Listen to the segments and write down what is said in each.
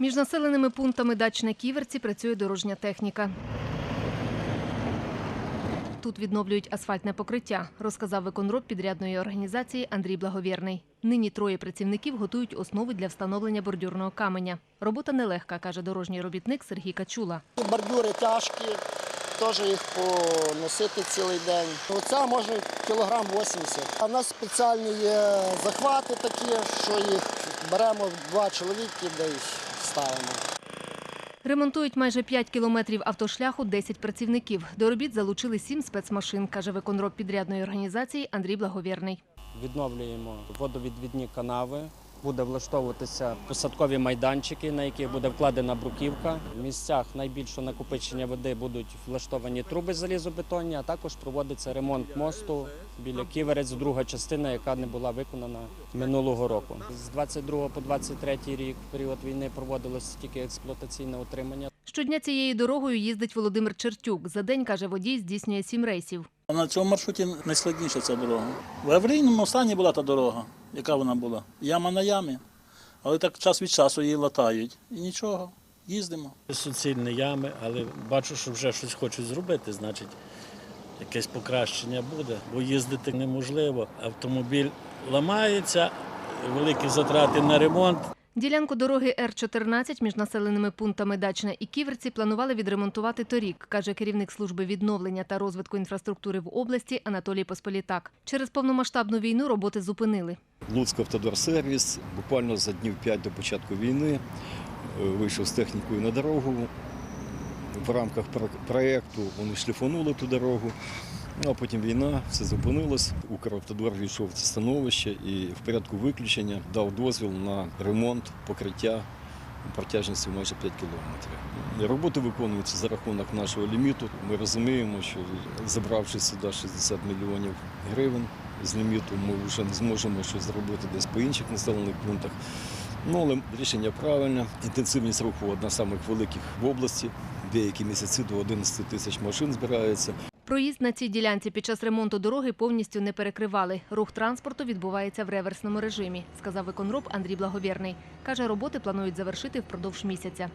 Між населеними пунктами Дачне Ківерці працює дорожня техніка. Тут відновлюють асфальтне покриття, розказав виконроб підрядної організації Андрій Благовірний. Нині троє працівників готують основи для встановлення бордюрного каменя. Робота нелегка, каже дорожній робітник Сергій Качула. Бордюри тяжкі, теж їх поносити цілий день. Оця може кілограм 80. А в нас спеціальні є захвати такі, що їх беремо два чоловіки, де їх ставимо. Ремонтують майже 5 кілометрів автошляху 10 працівників. До робіт залучили 7 спецмашин, каже виконроб підрядної організації Андрій Благовірний. Відновлюємо водовідвідні канави. Буде влаштовуватися посадкові майданчики, на яких буде вкладена бруківка. В місцях найбільшого накопичення води будуть влаштовані труби залізобетонні, а також проводиться ремонт мосту біля Ківерець, друга частина, яка не була виконана минулого року. З 22 по 23 рік, в період війни, проводилось тільки експлуатаційне утримання. Щодня цією дорогою їздить Володимир Чертюк. За день, каже водій, здійснює 7 рейсів. На цьому маршруті найскладніша ця дорога. В аварійному стані була та дорога, яка вона була. Яма на ямі. Але так час від часу її латають. І нічого, їздимо. суцільні ями, але бачу, що вже щось хочуть зробити, значить, якесь покращення буде, бо їздити неможливо. Автомобіль ламається, великі затрати на ремонт. Ділянку дороги Р-14 між населеними пунктами Дачна і Ківерці планували відремонтувати торік, каже керівник служби відновлення та розвитку інфраструктури в області Анатолій Посполітак. Через повномасштабну війну роботи зупинили. Луцьк автодорсервіс буквально за днів 5 до початку війни е, вийшов з технікою на дорогу. В рамках проєкту вони шліфанули ту дорогу. Ну, а потім війна, все зупинилось. Укравтодор війшов це становище і в порядку виключення дав дозвіл на ремонт покриття протяжністю майже 5 кілометрів. Роботи виконуються за рахунок нашого ліміту. Ми розуміємо, що забравши сюди 60 мільйонів гривень з ліміту, ми вже не зможемо щось зробити десь по інших населених пунктах. Ну, але рішення правильне. Інтенсивність руху одна з самих великих в області. Деякі місяці до 11 тисяч машин збирається. Проїзд на цій ділянці під час ремонту дороги повністю не перекривали. Рух транспорту відбувається в реверсному режимі, сказав виконроб Андрій Благовірний. Каже, роботи планують завершити впродовж місяця.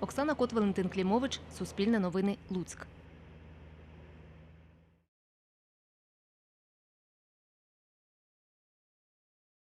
Оксана Кот, Валентин Клімович, Суспільне новини, Луцьк.